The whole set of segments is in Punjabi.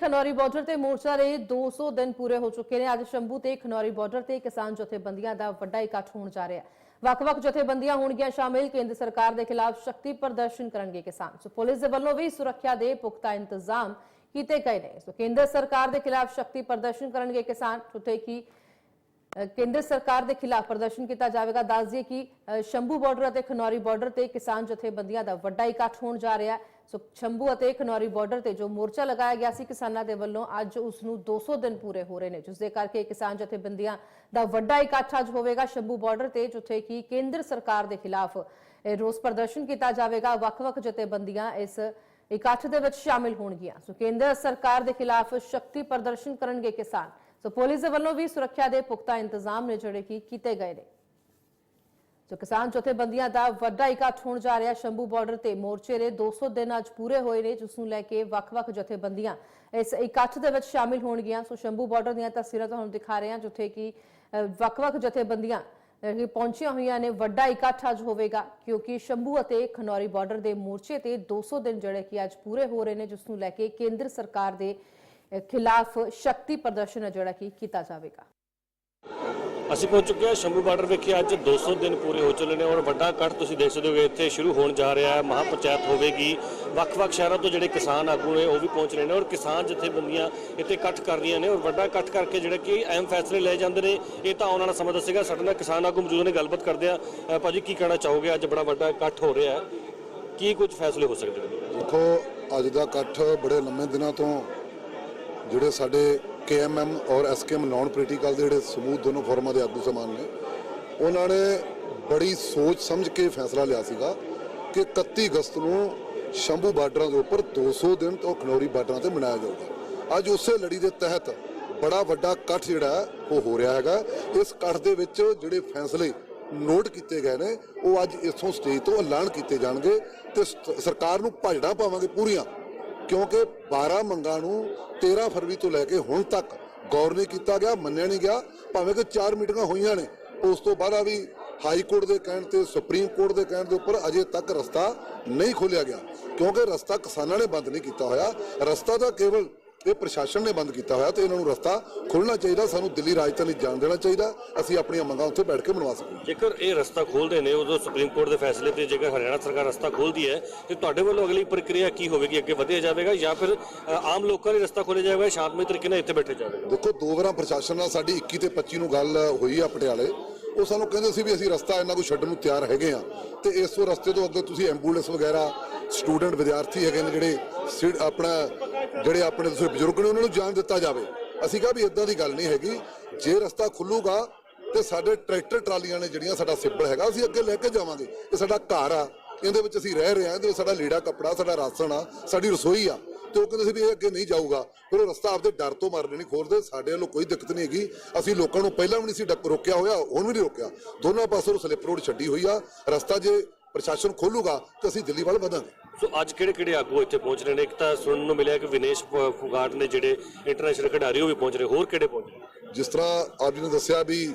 ਖਨੌਰੀ ਬਾਰਡਰ ਤੇ ਮੋਰਚਾ ਦੇ 200 ਦਿਨ ਪੂਰੇ ਹੋ ਚੁੱਕੇ ਨੇ। ਅੱਜ ਸ਼ੰਭੂ ਤੇ ਖਨੌਰੀ ਬਾਰਡਰ ਤੇ ਕਿਸਾਨ ਜਥੇਬੰਦੀਆਂ ਦਾ ਵੱਡਾ ਇਕੱਠ ਹੋਣ ਜਾ ਰਿਹਾ ਹੈ। ਵੱਖ-ਵੱਖ ਜਥੇਬੰਦੀਆਂ ਹੋਣਗੀਆਂ ਸ਼ਾਮਿਲ। ਕੇਂਦਰ ਸਰਕਾਰ ਦੇ ਖਿਲਾਫ ਸ਼ਕਤੀ ਪ੍ਰਦਰਸ਼ਨ ਕਰਨਗੇ ਕਿਸਾਨ। ਸੋ ਪੁਲਿਸ ਦੇ ਵੱਲੋਂ ਵੀ ਸੁਰੱਖਿਆ ਦੇ ਪੁਖਤਾ ਇੰਤਜ਼ਾਮ ਕੀਤੇ ਗਏ ਨੇ। ਸੋ ਕੇਂਦਰ ਸਰਕਾਰ ਦੇ ਖਿਲਾਫ ਸ਼ਕਤੀ ਪ੍ਰਦਰਸ਼ਨ ਕਰਨਗੇ ਕਿਸਾਨ। ਜਿੱਥੇ ਕਿ ਕੇਂਦਰ ਸਰਕਾਰ ਦੇ ਖਿਲਾਫ ਪ੍ਰਦਰਸ਼ਨ ਕੀਤਾ ਜਾਵੇਗਾ, ਦੱਸ ਦਈਏ ਕਿ ਸ਼ੰਭੂ ਬਾਰਡਰ ਅਤੇ ਖਨੌਰੀ ਬਾਰਡਰ ਤੇ ਕਿਸਾਨ ਜਥੇਬੰਦੀਆਂ ਦਾ ਵੱਡਾ ਇਕੱਠ ਹੋਣ ਜਾ ਰਿਹਾ ਹੈ। ਸੋ ਸ਼ੰਭੂ ਅਤੇ ਖਨੌਰੀ ਬਾਰਡਰ ਤੇ ਜੋ ਮੋਰਚਾ ਲਗਾਇਆ ਗਿਆ ਸੀ ਕਿਸਾਨਾਂ ਦੇ ਵੱਲੋਂ ਅੱਜ ਉਸ ਨੂੰ 200 ਦਿਨ ਪੂਰੇ ਹੋ ਰਹੇ ਨੇ, ਜਿਸ ਦੇ ਕਰਕੇ ਕਿਸਾਨ ਜਥੇਬੰਦੀਆਂ ਦਾ ਵੱਡਾ ਇਕੱਠ ਅੱਜ ਹੋਵੇਗਾ ਸ਼ੰਭੂ ਬਾਰਡਰ ਤੇ, ਜਿੱਥੇ ਕਿ ਕੇਂਦਰ ਸਰਕਾਰ ਦੇ ਖਿਲਾਫ ਰੋਸ ਪ੍ਰਦਰਸ਼ਨ ਕੀਤਾ ਜਾਵੇਗਾ। ਵੱਖ-ਵੱਖ ਜਥੇਬੰਦੀਆਂ ਇਸ ਇਕੱਠ ਦੇ ਵਿੱਚ ਸ਼ਾਮਿਲ ਹੋਣਗੀਆਂ। ਸੋ ਕੇਂਦਰ ਸਰਕਾਰ ਦੇ ਖਿਲਾਫ ਸ਼ਕਤੀ ਪ੍ਰਦਰਸ਼ਨ ਕਰਨਗੇ ਕਿਸਾਨ। ਸੋ ਪੁਲਿਸ ਦੇ ਵੱਲੋਂ ਵੀ ਸੁਰੱਖਿਆ ਦੇ ਪੁਖਤਾ ਇੰਤਜ਼ਾਮ ਨੇ ਜਿਹੜੇ ਕਿ ਕੀਤੇ ਗਏ ਨੇ। ਸੋ ਕਿਸਾਨ ਜਥੇਬੰਦੀਆਂ ਦਾ ਵੱਡਾ ਇਕੱਠ ਹੋਣ ਜਾ ਰਿਹਾ ਸ਼ੰਭੂ ਬਾਰਡਰ ਤੇ ਮੋਰਚੇ ਦੇ 200 ਦਿਨ ਅੱਜ ਪੂਰੇ ਹੋਏ ਨੇ, ਜਿਸ ਨੂੰ ਲੈ ਕੇ ਵੱਖ-ਵੱਖ ਜਥੇਬੰਦੀਆਂ ਇਸ ਇਕੱਠ ਦੇ ਵਿੱਚ ਸ਼ਾਮਿਲ ਹੋਣਗੀਆਂ। ਸੋ ਸ਼ੰਭੂ ਬਾਰਡਰ ਦੀਆਂ ਤਸਵੀਰਾਂ ਤੁਹਾਨੂੰ ਦਿਖਾ ਰਹੇ ਹਾਂ, ਜਿੱਥੇ ਕਿ ਵੱਖ-ਵੱਖ ਜਥੇਬੰਦੀਆਂ ਪਹੁੰਚੀਆਂ ਹੋਈਆਂ ਨੇ। ਵੱਡਾ ਇਕੱਠ ਅੱਜ ਹੋਵੇਗਾ, ਕਿਉਂਕਿ ਸ਼ੰਭੂ ਅਤੇ ਖਨੌਰੀ ਬਾਰਡਰ ਦੇ ਮੋਰਚੇ ਤੇ 200 ਦਿਨ ਜਿਹੜੇ ਕਿ ਅੱਜ ਪੂਰੇ ਹੋ ਰਹੇ ਨੇ, ਜਿਸ ਨੂੰ ਲੈ ਕੇ ਕੇਂਦਰ ਸਰਕਾਰ ਦੇ ਖਿਲਾਫ ਸ਼ਕਤੀ ਪ੍ਰਦਰਸ਼ਨ ਹੈ ਜਿਹੜਾ ਕਿ ਕੀਤਾ ਜਾਵੇਗਾ। ਅਸੀਂ ਪਹੁੰਚ ਚੁੱਕੇ ਹਾਂ ਸ਼ੰਭੂ ਬਾਰਡਰ ਵਿਖੇ। ਅੱਜ 200 ਦਿਨ ਪੂਰੇ ਹੋ ਚੁੱਲੇ ਨੇ ਔਰ ਵੱਡਾ ਇਕੱਠ ਤੁਸੀਂ ਦੇਖ ਸਕਦੇ ਹੋ ਇੱਥੇ ਸ਼ੁਰੂ ਹੋਣ ਜਾ ਰਿਹਾ ਹੈ। ਮਹਾ ਪੰਚਾਇਤ ਹੋਵੇਗੀ। ਵੱਖ-ਵੱਖ ਸ਼ਹਿਰਾਂ ਤੋਂ ਜਿਹੜੇ ਕਿਸਾਨ ਆਗੂ ਨੇ ਉਹ ਵੀ ਪਹੁੰਚ ਰਹੇ ਨੇ ਔਰ ਕਿਸਾਨ ਜਥੇਬੰਦੀਆਂ ਇੱਥੇ ਇਕੱਠ ਕਰ ਰਹੀਆਂ ਨੇ ਔਰ ਵੱਡਾ ਇਕੱਠ ਕਰਕੇ ਜਿਹੜੇ ਕਿ ਅਹਿਮ ਫੈਸਲੇ ਲਏ ਜਾਂਦੇ ਨੇ ਇਹ ਤਾਂ ਆਉਣ ਵਾਲਾ ਸਮਾਂ ਦੱਸੇਗਾ। ਸਾਡੇ ਨਾਲ ਕਿਸਾਨ ਆਗੂ ਮੌਜੂਦ ਨੇ ਗੱਲਬਾਤ ਕਰਦੇ ਆ ਅ, ਭਾਜੀ ਕੀ ਕਹਿਣਾ ਚਾਹੋਗੇ? ਅੱਜ ਬੜਾ ਵੱਡਾ ਇਕੱਠ ਹੋ ਰਿਹਾ ਹੈ। ਕੀ ਕੁਝ ਫੈਸਲੇ ਹੋ ਸਕਦੇ ਨੇ? ਦੇਖੋ ਅੱਜ ਦਾ ਇਕੱਠ ਬੜੇ ਲੰਮੇ ਦਿਨਾਂ ਤੋਂ ਜਿਹੜੇ ਸਾਡੇ ਕੇਐਮਐਮ ਔਰ ਐਸਕੇਐਮ ਨਾਨ ਪੋਲੀਟੀਕਲ ਦੇ ਜਿਹੜੇ ਸਮੂਹ ਦੋਨੋਂ ਫੋਰਮਾਂ ਦੇ ਆਗੂ ਸਮਾਨ ਨੇ, ਉਹਨਾਂ ਨੇ ਬੜੀ ਸੋਚ ਸਮਝ ਕੇ ਫੈਸਲਾ ਲਿਆ ਸੀਗਾ ਕਿ 31 ਅਗਸਤ ਨੂੰ ਸ਼ੰਭੂ ਬਾਰਡਰਾਂ ਦੇ ਉੱਪਰ 200 ਦਿਨ ਤੋਂ ਖਨੌਰੀ ਬਾਰਡਰਾਂ ਤੇ ਮਨਾਇਆ ਜਾਊਗਾ। ਅੱਜ ਉਸੇ ਲੜੀ ਦੇ ਤਹਿਤ ਬੜਾ ਵੱਡਾ ਇਕੱਠ ਜਿਹੜਾ ਉਹ ਹੋ ਰਿਹਾ ਹੈਗਾ। ਇਸ ਇਕੱਠ ਦੇ ਵਿੱਚ ਜਿਹੜੇ ਫੈਸਲੇ ਨੋਟ ਕੀਤੇ ਗਏ ਨੇ, ਉਹ ਅੱਜ ਇਥੋਂ ਸਟੇਜ ਤੋਂ ਐਲਾਨ ਕੀਤੇ ਜਾਣਗੇ ਤੇ ਸਰਕਾਰ ਨੂੰ ਭਾਜੜਾ ਪਾਵਾਂਗੇ ਪੂਰੀਆਂ। ਕਿਉਂਕਿ 12 ਮੰਗਾਂ ਨੂੰ 13 ਫਰਵਰੀ ਤੋਂ ਲੈ ਕੇ ਹੁਣ ਤੱਕ ਗੌਰ ਨਹੀਂ ਕੀਤਾ ਗਿਆ, ਮੰਨਿਆ ਨਹੀਂ ਗਿਆ, ਭਾਵੇਂ ਕਿ ਚਾਰ ਮੀਟਿੰਗਾਂ ਹੋਈਆਂ ਨੇ। ਉਸ ਤੋਂ ਬਾਅਦ ਵੀ ਹਾਈ ਕੋਰਟ ਦੇ ਕਹਿਣ ਤੇ ਸੁਪਰੀਮ ਕੋਰਟ ਦੇ ਕਹਿਣ ਦੇ ਉੱਪਰ ਅਜੇ ਤੱਕ ਰਸਤਾ ਨਹੀਂ ਖੋਲਿਆ ਗਿਆ। ਕਿਉਂਕਿ ਰਸਤਾ ਕਿਸਾਨਾਂ ਨੇ ਬੰਦ ਨਹੀਂ ਕੀਤਾ ਹੋਇਆ। ਰਸਤਾ ਤਾਂ ਕੇਵਲ ਇਹ ਪ੍ਰਸ਼ਾਸਨ ਨੇ ਬੰਦ ਕੀਤਾ ਹੋਇਆ ਤੇ ਇਹਨਾਂ ਨੂੰ ਰਸਤਾ ਖੋਲਣਾ ਚਾਹੀਦਾ ਸਾਨੂੰ ਦਿੱਲੀ ਰਾਜਧਾਨੀ ਜਾਣ ਦੇਣਾ ਚਾਹੀਦਾ ਅਸੀਂ ਆਪਣੀਆਂ ਮੰਗਾਂ ਉੱਥੇ ਬੈਠ ਕੇ ਮਨਵਾ ਸਕੀਏ। ਜੇਕਰ ਇਹ ਰਸਤਾ ਖੋਲਦੇ ਨੇ ਉਦੋਂ ਸੁਪਰੀਮ ਕੋਰਟ ਦੇ ਫੈਸਲੇ ਤੇ ਜੇਕਰ ਹਰਿਆਣਾ ਸਰਕਾਰ ਰਸਤਾ ਖੋਲਦੀ ਹੈ ਤੇ ਤੁਹਾਡੇ ਵੱਲੋਂ ਅਗਲੀ ਪ੍ਰਕਿਰਿਆ ਕੀ ਹੋਵੇਗੀ? ਅੱਗੇ ਵਧਿਆ ਜਾਵੇਗਾ ਜਾਂ ਫਿਰ ਆਮ ਲੋਕਾਂ ਲਈ ਰਸਤਾ ਖੋਲ੍ਹਿਆ ਜਾਵੇਗਾ ਸ਼ਾਂਤਮਈ ਤਰੀਕੇ ਨਾਲ ਇੱਥੇ ਬੈਠੇ ਜਾਵੇਗਾ? ਦੇਖੋ ਦੋ ਵਾਰਾਂ ਪ੍ਰਸ਼ਾਸਨ ਨਾਲ ਸਾਡੀ 21 ਤੇ 25 ਨੂੰ ਗੱਲ ਹੋਈ ਆ ਪਟਿਆਲੇ। ਉਹ ਸਾਨੂੰ ਕਹਿੰਦੇ ਸੀ ਵੀ ਅਸੀਂ ਰਸਤਾ ਇਹਨਾਂ ਨੂੰ ਛੱਡਣ ਨੂੰ ਤਿਆਰ ਹੈਗੇ ਆ। ਤੇ ਇਸ ਰਸਤੇ ਤੋਂ ਅੱਗੇ ਤੁਸੀਂ ਐਂਬੂਲੈਂਸ ਵਗੈਰਾ ਸਟੂਡੈਂਟ ਵਿਦਿਆਰਥੀ ਹੈਗੇ ਨੇ ਜਿਹੜੇ ਆਪਣਾ ਜਿਹੜੇ ਆਪਣੇ ਤੁਸੀਂ ਬਜ਼ੁਰਗ ਨੇ ਉਹਨਾਂ ਨੂੰ ਜਾਣ ਦਿੱਤਾ ਜਾਵੇ। ਅਸੀਂ ਕਿਹਾ ਵੀ ਇਦਾਂ ਦੀ ਗੱਲ ਨਹੀਂ ਹੈਗੀ। ਜੇ ਰਸਤਾ ਖੁੱਲੂਗਾ ਤੇ ਸਾਡੇ ਟਰੈਕਟਰ ਟਰਾਲੀਆਂ ਨੇ ਜਿਹੜੀਆਂ ਸਾਡਾ ਸਿੱਪਲ ਹੈਗਾ, ਅਸੀਂ ਅੱਗੇ ਲੈ ਕੇ ਜਾਵਾਂਗੇ। ਇਹ ਸਾਡਾ ਘਰ ਆ। ਇਹਦੇ ਵਿੱਚ ਅਸੀਂ ਰਹਿ ਰਹੇ ਹਾਂ, ਇਹਦੇ ਵਿੱਚ ਸਾਡਾ ਲੀੜਾ ਕੱਪੜਾ, ਸਾਡਾ ਰਾਸ਼ਨ ਆ, ਸਾਡੀ ਰਸੋਈ ਆ। ਤੇ ਉਹ ਕਹਿੰਦੇ ਸੀ ਵੀ ਇਹ ਅੱਗੇ ਨਹੀਂ ਜਾਊਗਾ। ਫਿਰ ਉਹ ਰਸਤਾ ਆਪਦੇ ਡਰ ਤੋਂ ਮਾਰਨੇ ਨਹੀਂ ਖੋਲਦੇ ਸਾਡੇ ਵੱਲੋਂ ਕੋਈ ਦਿੱਕਤ ਨਹੀਂ ਹੈਗੀ। ਅਸੀਂ ਲੋਕਾਂ ਨੂੰ ਪਹਿਲਾਂ ਵੀ ਨਹੀਂ ਸੀ ਡੱਕ ਰੋਕਿਆ ਹੋਇਆ, ਹੁਣ ਵੀ ਨਹੀਂ ਰੋਕਿਆ। ਦੋਨਾਂ ਪਾਸੋਂ ਨੂੰ ਸਲਿੱਪ ਰੋਡ ਛੱਡੀ ਹੋਈ ਆ। ਰਸਤਾ ਜੇ ਪ੍ਰਸ਼ਾਸਨ ਖੋਲੂਗਾ ਤਾਂ ਅਸੀਂ ਦਿੱਲੀ ਵੱਲ ਵਧਾਂਗੇ। ਸੋ ਅੱਜ ਕਿਹੜੇ ਕਿਹੜੇ ਆਗੂ ਇੱਥੇ ਪਹੁੰਚ ਰਹੇ ਨੇ? ਇੱਕ ਤਾਂ ਸੁਣਨ ਨੂੰ ਮਿਲਿਆ ਕਿ ਵਿਨੇਸ਼ ਫ- ਫੁਗਾਟ ਨੇ ਜਿਹੜੇ ਇੰਟਰਨੈਸ਼ਨਲ ਖਿਡਾਰੀ ਉਹ ਵੀ ਪਹੁੰਚ ਰਹੇ, ਹੋਰ ਕਿਹੜੇ ਪਹੁੰਚ ਰਹੇ? ਜਿਸ ਤਰ੍ਹਾਂ ਆਪ ਜੀ ਨੇ ਦੱਸਿਆ ਵੀ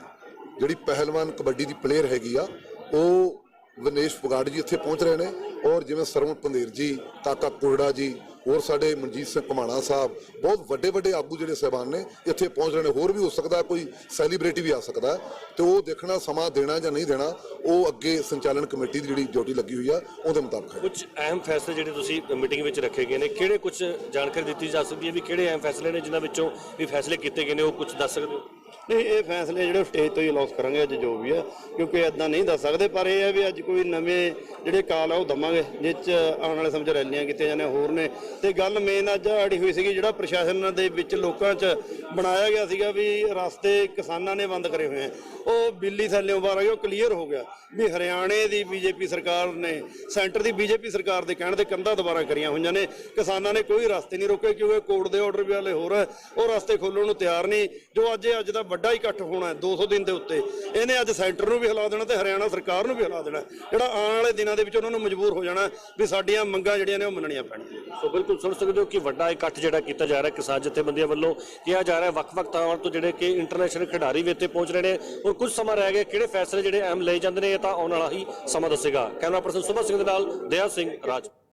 ਜਿਹੜੀ ਪਹਿਲਵਾਨ ਕਬੱਡੀ ਦੀ ਪਲੇਅਰ ਹੈਗੀ ਆ, ਉਹ ਵਿਨੇਸ਼ ਫੁਗਾਟ ਜੀ ਇੱਥੇ ਪਹੁੰਚ ਰਹੇ ਨੇ ਔਰ ਜਿਵੇਂ ਸਰਵਣ ਪੰਦੇਰ ਜੀ, ਕਾਕਾ ਕੁਰੜਾ ਜੀ ਹੋਰ ਸਾਡੇ ਮਨਜੀਤ ਸਿੰਘ ਘਮਾਣਾ ਸਾਹਿਬ, ਬਹੁਤ ਵੱਡੇ ਵੱਡੇ ਆਗੂ ਜਿਹੜੇ ਸਹਿਬਾਨ ਨੇ, ਇੱਥੇ ਪਹੁੰਚ ਰਹੇ ਨੇ। ਹੋਰ ਵੀ ਹੋ ਸਕਦਾ ਕੋਈ ਸੈਲੀਬ੍ਰਿਟੀ ਵੀ ਆ ਸਕਦਾ ਤੇ ਉਹ ਦੇਖਣਾ, ਸਮਾਂ ਦੇਣਾ ਜਾਂ ਨਹੀਂ ਦੇਣਾ, ਉਹ ਅੱਗੇ ਸੰਚਾਲਨ ਕਮੇਟੀ ਦੀ ਜਿਹੜੀ ਡਿਊਟੀ ਲੱਗੀ ਹੋਈ ਆ, ਉਹਦੇ ਮੁਤਾਬਕ ਹੈ। ਕੁਝ ਅਹਿਮ ਫੈਸਲੇ ਜਿਹੜੇ ਤੁਸੀਂ ਮੀਟਿੰਗ ਵਿੱਚ ਰੱਖੇ ਗਏ ਨੇ, ਕਿਹੜੇ ਕੁਝ ਜਾਣਕਾਰੀ ਦਿੱਤੀ ਜਾ ਸਕਦੀ ਹੈ ਵੀ ਕਿਹੜੇ ਅਹਿਮ ਫੈਸਲੇ ਨੇ ਜਿਨ੍ਹਾਂ ਵਿੱਚੋਂ ਵੀ ਫੈਸਲੇ ਕੀਤੇ ਗਏ ਨੇ, ਉਹ ਕੁਝ ਦੱਸ ਸਕਦੇ ਹੋ? ਨਹੀਂ, ਇਹ ਫੈਸਲੇ ਜਿਹੜੇ ਸਟੇਜ ਤੋਂ ਹੀ ਅਨਾਉਂਸ ਕਰਾਂਗੇ, ਅੱਜ ਜੋ ਵੀ ਆ ਕਿਉਂਕਿ ਇਦਾਂ ਨਹੀਂ ਦੱਸ ਸਕਦੇ, ਪਰ ਇਹ ਹੈ ਵੀ ਅੱਜ ਕੋਈ ਨਵੇਂ ਜਿਹੜੇ ਕਾਲ ਆ ਉਹ ਦਵਾਂਗੇ ਜਿਸ ਚ ਆਉਣ ਵਾਲੇ ਸਮੇਂ 'ਚ ਰੈਲੀਆਂ ਕੀਤੀਆਂ ਜਾਣੇ ਹੋਰ ਨੇ। ਤੇ ਗੱਲ ਮੇਨ ਅੱਜ ਅੜੀ ਹੋਈ ਸੀਗੀ, ਜਿਹੜਾ ਪ੍ਰਸ਼ਾਸਨ ਦੇ ਵਿੱਚ ਲੋਕਾਂ 'ਚ ਬਣਾਇਆ ਗਿਆ ਸੀਗਾ ਵੀ ਰਸਤੇ ਕਿਸਾਨਾਂ ਨੇ ਬੰਦ ਕਰੇ ਹੋਏ ਆ। ਉਹ ਬਿੱਲੀ ਥੱਲੇੋਂ ਬਾਹਰ ਆ ਗਿਆ ਉਹ ਕਲੀਅਰ ਹੋ ਗਿਆ ਵੀ ਹਰਿਆਣੇ ਦੀ ਬੀਜੇਪੀ ਸਰਕਾਰ ਨੇ, ਸੈਂਟਰ ਦੀ ਬੀਜੇਪੀ ਸਰਕਾਰ ਦੇ ਕਹਿਣ ਤੇ ਕੰਧਾਂ ਦੁਬਾਰਾ ਕਰੀਆਂ ਹੋਈਆਂ ਨੇ। ਕਿਸਾਨਾਂ ਨੇ ਕੋਈ ਰਸਤੇ ਨਹੀਂ ਰੋਕੇ, ਕਿਉਂਕਿ ਕੋਰਟ ਦੇ ਆਰਡਰ ਵੀ ਵਾਲੇ ਹੋਰ ਹੈ, ਉਹ ਰਸਤੇ ਖੋਲਣ ਨੂੰ ਤਿਆਰ ਨਹੀਂ। ਜੋ ਅੱਜ ਅੱਜ ਦਾ ਵੱਡਾ ਇਕੱਠ ਹੋਣਾ ਹੈ 200 ਦਿਨ ਦੇ ਉੱਤੇ। ਇਹਨੇ ਅੱਜ ਸੈਂਟਰ ਨੂੰ ਵੀ ਹਿਲਾ ਦੇਣਾ ਤੇ ਹਰਿਆਣਾ ਸਰਕਾਰ ਨੂੰ ਵੀ ਹਿਲਾ ਦੇਣਾ ਜਿਹੜਾ ਆਉਣ ਵਾਲੇ ਦਿਨਾਂ ਦੇ ਵਿੱਚ ਉਹਨਾਂ ਨੂੰ ਮਜਬੂਰ ਹੋ ਜਾਣਾ ਵੀ ਸਾਡੀਆਂ ਮੰਗਾਂ ਜਿਹੜੀਆਂ ਨੇ ਉਹ ਮੰਨਣੀਆਂ ਪੈਣਗੀਆਂ। ਸੋ ਬਿਲਕੁਲ ਸੁਣ ਸਕਦੇ ਹੋ ਕਿ ਵੱਡਾ ਇਕੱਠ ਜਿਹੜਾ ਕੀਤਾ ਜਾ ਰਿਹਾ ਕਿਸਾਨ ਜਥੇਬੰਦੀਆਂ ਵੱਲੋਂ, ਕਿਹਾ ਜਾ ਰਿਹਾ ਵੱਖ-ਵੱਖ ਥਾਵਾਂ ਤੋਂ ਜਿਹੜੇ ਕਿ ਇੰਟਰਨੈਸ਼ਨਲ ਖਿਡਾਰੀ ਵੀ ਇੱਥੇ ਪਹੁੰਚ ਰਹੇ ਨੇ। ਔਰ ਕੁਝ ਸਮਾਂ ਰਹਿ ਗਿਆ, ਕਿਹੜੇ ਫੈਸਲੇ ਜਿਹੜੇ ਅਹਿਮ ਲਏ ਜਾਂਦੇ ਨੇ ਇਹ ਤਾਂ ਆਉਣ ਵਾਲਾ ਹੀ ਸਮਾਂ ਦੱਸੇਗਾ। ਕੈਮਰਾ ਪਰਸਨ ਸੁਭਾ ਸਿੰਘ ਦੇ ਨਾਲ ਦਇਆ ਸਿੰਘ, ਰਾਜ।